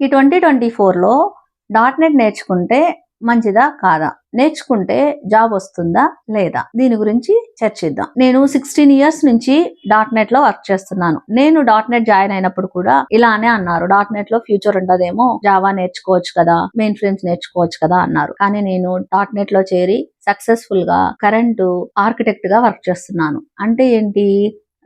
ఈ twenty twenty ఫోర్లో dot net నేర్చుకుంటే మంచిదా కాదా? నేర్చుకుంటే జాబ్ వస్తుందా లేదా? దీని గురించి చర్చిద్దాం. నేను సిక్స్టీన్ ఇయర్స్ నుంచి డాట్ నెట్లో వర్క్ చేస్తున్నాను. నేను డాట్ నెట్ జాయిన్ అయినప్పుడు కూడా ఇలానే అన్నారు. డాట్ నెట్లో ఫ్యూచర్ ఉండదేమో జావా నేర్చుకోవచ్చు కదా మెయిన్ ఫ్రేమ్స్ నేర్చుకోవచ్చు కదా అన్నారు. కానీ నేను డాట్ నెట్లో చేరి సక్సెస్ఫుల్గా కరెంటు ఆర్కిటెక్ట్గా వర్క్ చేస్తున్నాను. అంటే ఏంటి?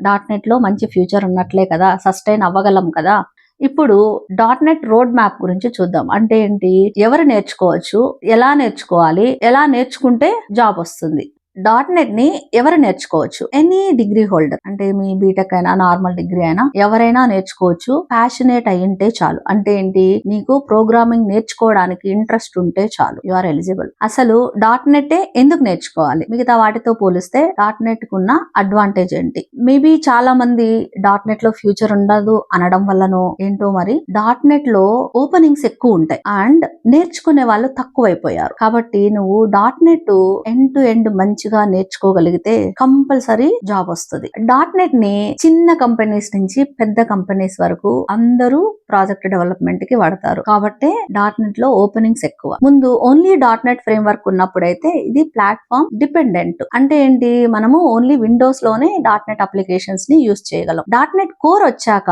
డాట్ నెట్లో మంచి ఫ్యూచర్ ఉన్నట్లే కదా సస్టైన్ అవ్వగలం కదా. ఇప్పుడు డాట్ నెట్ రోడ్ మ్యాప్ గురించి చూద్దాం. అంటే ఏంటి? ఎవరు నేర్చుకోవచ్చు? ఎలా నేర్చుకోవాలి? ఎలా నేర్చుకుంటే జాబ్ వస్తుంది? డాట్ నెట్ని ఎవరు నేర్చుకోవచ్చు? Any degree holder. అంటే మీ బీటెక్ అయినా నార్మల్ డిగ్రీ అయినా ఎవరైనా నేర్చుకోవచ్చు. ప్యాషనేట్ అయ్యింటే చాలు. అంటే ఏంటి? నీకు ప్రోగ్రామింగ్ నేర్చుకోవడానికి ఇంట్రెస్ట్ ఉంటే చాలు. యు ఆర్ ఎలిజిబుల్ అసలు డాట్ నెట్ ఎందుకు నేర్చుకోవాలి? మిగతా వాటితో పోలిస్తే డాట్ నెట్ కున్న అడ్వాంటేజ్ ఏంటి? మేబీ చాలా మంది డాట్ నెట్లో ఫ్యూచర్ ఉండదు అనడం వల్లనో ఏంటో మరి డాట్ నెట్లో ఓపెనింగ్స్ ఎక్కువ ఉంటాయి. అండ్ నేర్చుకునే వాళ్ళు తక్కువైపోయారు. కాబట్టి నువ్వు dot net end to end మంచి మంచిగా నేర్చుకోగలిగితే కంపల్సరీ జాబ్ వస్తుంది. డాట్ నెట్ని చిన్న కంపెనీస్ నుంచి పెద్ద కంపెనీస్ వరకు అందరూ ప్రాజెక్ట్ డెవలప్మెంట్కి వాడతారు. కాబట్టి డాట్ నెట్లో ఓపెనింగ్స్ ఎక్కువ. ముందు only dot net framework ఉన్నప్పుడైతే ఇది ప్లాట్ఫామ్ డిపెండెంట్. అంటే ఏంటి? మనము ఓన్లీ విండోస్లోనే డాట్ నెట్ అప్లికేషన్స్ని యూస్ చేయగలం. డాట్ నెట్ కోర్ వచ్చాక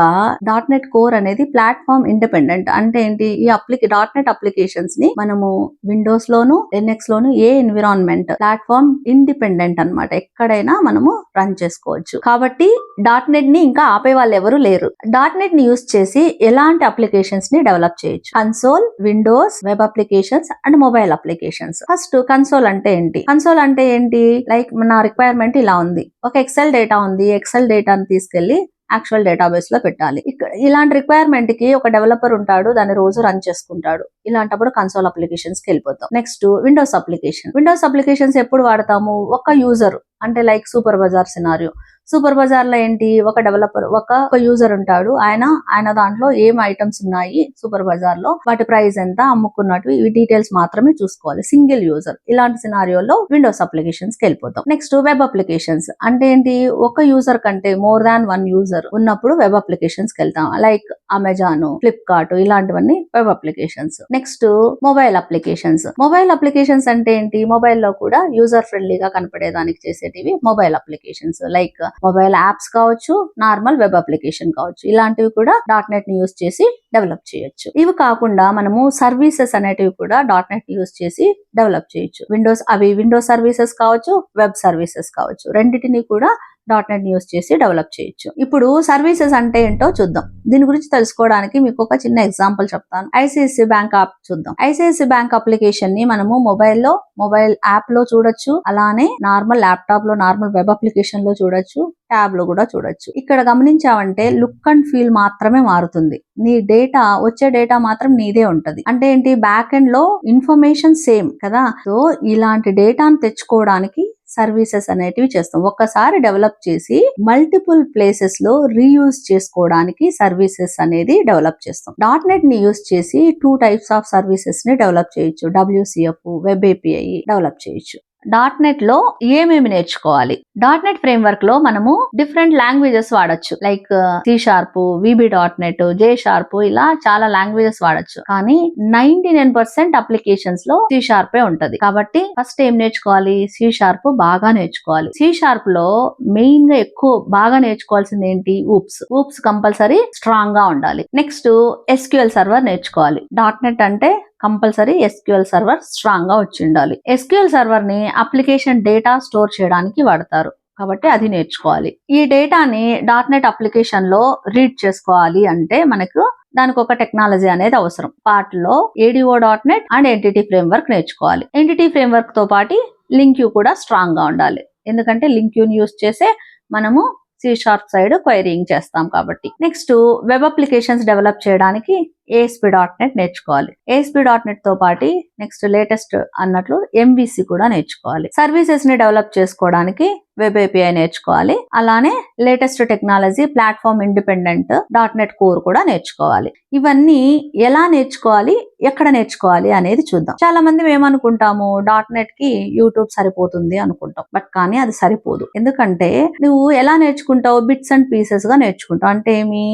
డాట్ నెట్ కోర్ అనేది ప్లాట్ఫామ్ ఇండిపెండెంట్. అంటే ఏంటి? ఈ అప్లికే డాట్ నెట్ అప్లికేషన్స్ని మనము విండోస్ లోను ఎన్ఎక్స్ లోను ఏ ఎన్విరాన్మెంట్ ప్లాట్ఫామ్ ఇండిపెండెంట్ అన్నమాట. ఎక్కడైనా మనము రన్ చేసుకోవచ్చు. కాబట్టి. డాట్ నెట్ని ఇంకా ఆపే వాళ్ళు ఎవరు లేరు. డాట్ నెట్ని యూస్ చేసి ఎలాంటి అప్లికేషన్స్ని డెవలప్ చేయొచ్చు? Console Windows web applications and mobile applications first console అంటే ఏంటి? కన్సోల్ అంటే ఏంటి? లైక్ మన రిక్వైర్మెంట్ ఇలా ఉంది. ఒక ఎక్సెల్ డేటా ఉంది. ఎక్సెల్ డేటాను తీసుకెళ్ళి యాక్చువల్ డేటాబేస్లో పెట్టాలి. ఇక్కడ ఇలాంటి రిక్వైర్మెంట్కి ఒక డెవలపర్ ఉంటాడు. దాన్ని రోజు రన్ చేసుకుంటాడు. ఇలాంటప్పుడు కన్సోల్ అప్లికేషన్స్కి వెళ్ళిపోతాం. Next Windows application Windows applications ఎప్పుడు వాడతాము? ఒక యూజర్ అంటే like super bazaar scenario super బజార్లో ఏంటి? ఒక డెవలపర్ ఒక ఒక యూజర్ ఉంటాడు. ఆయన ఆయన దాంట్లో ఏం ఐటమ్స్ ఉన్నాయి సూపర్ బజార్లో వాటి ప్రైస్ ఎంత? అమ్ముకున్నట్టు ఇవి డీటెయిల్స్ మాత్రమే చూసుకోవాలి. సింగిల్ యూజర్ ఇలాంటి సినారియోలో విండోస్ అప్లికేషన్స్కి వెళ్ళిపోతాం. నెక్స్ట్ వెబ్ అప్లికేషన్స్ అంటే ఏంటి? ఒక యూజర్ కంటే మోర్ దాన్ వన్ యూజర్ ఉన్నప్పుడు వెబ్ అప్లికేషన్స్కి వెళ్తాం. లైక్ అమెజాన్ ఫ్లిప్కార్ట్ ఇలాంటివన్నీ web applications next mobile applications mobile applications అంటే ఏంటి? మొబైల్లో కూడా యూజర్ ఫ్రెండ్లీగా కనపడేదానికి చేసేటివి mobile applications like mobile apps కావచ్చు నార్మల్ వెబ్ అప్లికేషన్ కావచ్చు. ఇలాంటివి కూడా. డాట్ నెట్ని యూస్ చేసి డెవలప్ చేయొచ్చు. ఇవి కాకుండా మనము సర్వీసెస్ అనేటివి కూడా. డాట్ నెట్ యూస్ చేసి డెవలప్ చేయొచ్చు. విండోస్ అవి విండోస్ సర్వీసెస్ కావచ్చు వెబ్ సర్వీసెస్ కావచ్చు. రెండింటిని కూడా డాట్ నెట్ యూస్ చేసి డెవలప్ చేయొచ్చు. ఇప్పుడు సర్వీసెస్ అంటే ఏంటో చూద్దాం. దీని గురించి తెలుసుకోవడానికి మీకు ఒక చిన్న ఎగ్జాంపుల్ చెప్తాను. ఐసిఐసి బ్యాంక్ యాప్ చూద్దాం. ఐసిఐసి బ్యాంక్ అప్లికేషన్ని మనము మొబైల్లో మొబైల్ యాప్లో చూడొచ్చు. అలానే నార్మల్ ల్యాప్టాప్లో నార్మల్ వెబ్ అప్లికేషన్లో చూడొచ్చు. ట్యాబ్లో కూడా చూడొచ్చు. ఇక్కడ గమనించావంటే లుక్ అండ్ ఫీల్ మాత్రమే మారుతుంది. నీ డేటా వచ్చే డేటా మాత్రం నీదే ఉంటది. అంటే ఏంటి? బ్యాక్ ఎండ్లో ఇన్ఫర్మేషన్ సేమ్ కదా? సో ఇలాంటి డేటాను తెచ్చుకోవడానికి సర్వీసెస్ అనేటివి చేస్తాం. ఒక్కసారి డెవలప్ చేసి మల్టిపుల్ ప్లేసెస్లో రీయూజ్ చేసుకోవడానికి సర్వీసెస్ అనేది డెవలప్ చేస్తాం. డాట్ నెట్ని యూజ్ చేసి టూ టైప్స్ ఆఫ్ సర్వీసెస్ని డెవలప్ చేయొచ్చు. డబ్ల్యూసిఎఫ్ వెబ్ ఏపీఐ డెవలప్ చేయొచ్చు. డాట్ నెట్లో ఏమేమి నేర్చుకోవాలి? డాట్ నెట్ ఫ్రేమ్ వర్క్లో మనము డిఫరెంట్ లాంగ్వేజెస్ వాడచ్చు. Like C sharp VB dot net J sharp ఇలా చాలా లాంగ్వేజెస్ వాడచ్చు. కానీ నైన్టీ నైన్ పర్సెంట్ అప్లికేషన్స్లో సి షార్పే ఉంటది. కాబట్టి ఫస్ట్ ఏం నేర్చుకోవాలి? సి షార్ప్ బాగా నేర్చుకోవాలి. సి షార్ప్లో మెయిన్గా ఎక్కువ బాగా నేర్చుకోవాల్సింది ఏంటి? ఊప్స్ ఊప్స్ కంపల్సరీ స్ట్రాంగ్గా ఉండాలి. నెక్స్ట్ ఎస్క్యూఎల్ సర్వర్ నేర్చుకోవాలి. డాట్ నెట్ అంటే కంపల్సరీ ఎస్క్యూఎల్ సర్వర్ స్ట్రాంగ్గా వచ్చి ఉండాలి. ఎస్క్యూఎల్ సర్వర్ని అప్లికేషన్ డేటా స్టోర్ చేయడానికి వాడతారు. కాబట్టి అది నేర్చుకోవాలి. ఈ డేటాని డాట్ నెట్ అప్లికేషన్లో రీడ్ చేసుకోవాలి అంటే మనకు దానికి ఒక టెక్నాలజీ అనేది అవసరం. పార్ట్లో ADO dot net and entity framework నేర్చుకోవాలి. ఎంటిటీ ఫ్రేమ్ వర్క్తో పాటు లింక్ యూ కూడా స్ట్రాంగ్గా ఉండాలి. ఎందుకంటే లింక్ యూని యూస్ చేసే మనము సి షార్ప్ సైడ్ క్వైరింగ్ చేస్తాం కాబట్టి. నెక్స్ట్ వెబ్ అప్లికేషన్స్ డెవలప్ చేయడానికి ఏఎస్పి డాట్ నెట్ నేర్చుకోవాలి. ఏఎస్పి డాట్ నెట్తో పాటు నెక్స్ట్ లేటెస్ట్ అన్నట్లు ఎంబీసీ కూడా నేర్చుకోవాలి. సర్వీసెస్ని డెవలప్ చేసుకోవడానికి వెబ్ ఏపీఐ నేర్చుకోవాలి. అలానే latest technology platform independent dot net core కూడా నేర్చుకోవాలి. ఇవన్నీ ఎలా నేర్చుకోవాలి ఎక్కడ నేర్చుకోవాలి అనేది చూద్దాం. చాలా మంది ఏమనుకుంటాము డాట్ నెట్కి యూట్యూబ్ సరిపోతుంది అనుకుంటాం. బట్ కానీ అది సరిపోదు. ఎందుకంటే నువ్వు ఎలా నేర్చుకుంటావు బిట్స్ అండ్ పీసెస్గా నేర్చుకుంటావు. అంటే ఏమి?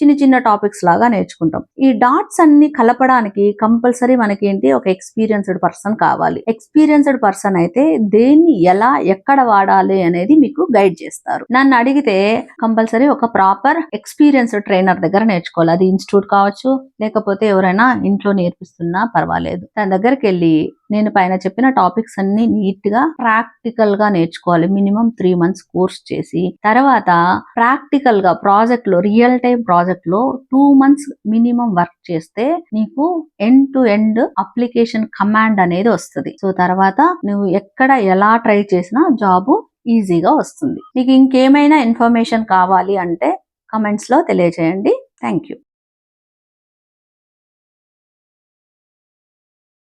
చిన్న చిన్న టాపిక్స్ లాగా నేర్చుకుంటాం. ఈ డాట్స్ అన్ని కలపడానికి కంపల్సరీ మనకి ఏంటి ఒక ఎక్స్పీరియన్స్డ్ పర్సన్ కావాలి. ఎక్స్పీరియన్స్డ్ పర్సన్ అయితే దేన్ని ఎలా ఎక్కడ వాడాలి అనేది మీకు గైడ్ చేస్తారు. నన్ను అడిగితే కంపల్సరీ ఒక ప్రాపర్ ఎక్స్పీరియన్స్డ్ ట్రైనర్ దగ్గర నేర్చుకోవాలి. అది ఇన్స్టిట్యూట్ కావచ్చు లేకపోతే ఎవరైనా ఇంట్లో నేర్పిస్తున్నా పర్వాలేదు. తన దగ్గరికి వెళ్ళి నేను పైన చెప్పిన టాపిక్స్ అన్ని నీట్గా ప్రాక్టికల్గా నేర్చుకోవాలి. మినిమం త్రీ మంత్స్ కోర్స్ చేసి తర్వాత ప్రాక్టికల్గా ప్రాజెక్ట్లో రియల్ టైం ప్రాజెక్ట్లో టూ మంత్స్ మినిమం వర్క్ చేస్తే నీకు end to end application command అనేది వస్తుంది. సో తర్వాత నువ్వు ఎక్కడ ఎలా ట్రై చేసినా జాబ్ ఈజీగా వస్తుంది. నీకు ఇంకేమైనా ఇన్ఫర్మేషన్ కావాలి అంటే కమెంట్స్లో తెలియజేయండి థ్యాంక్ యూ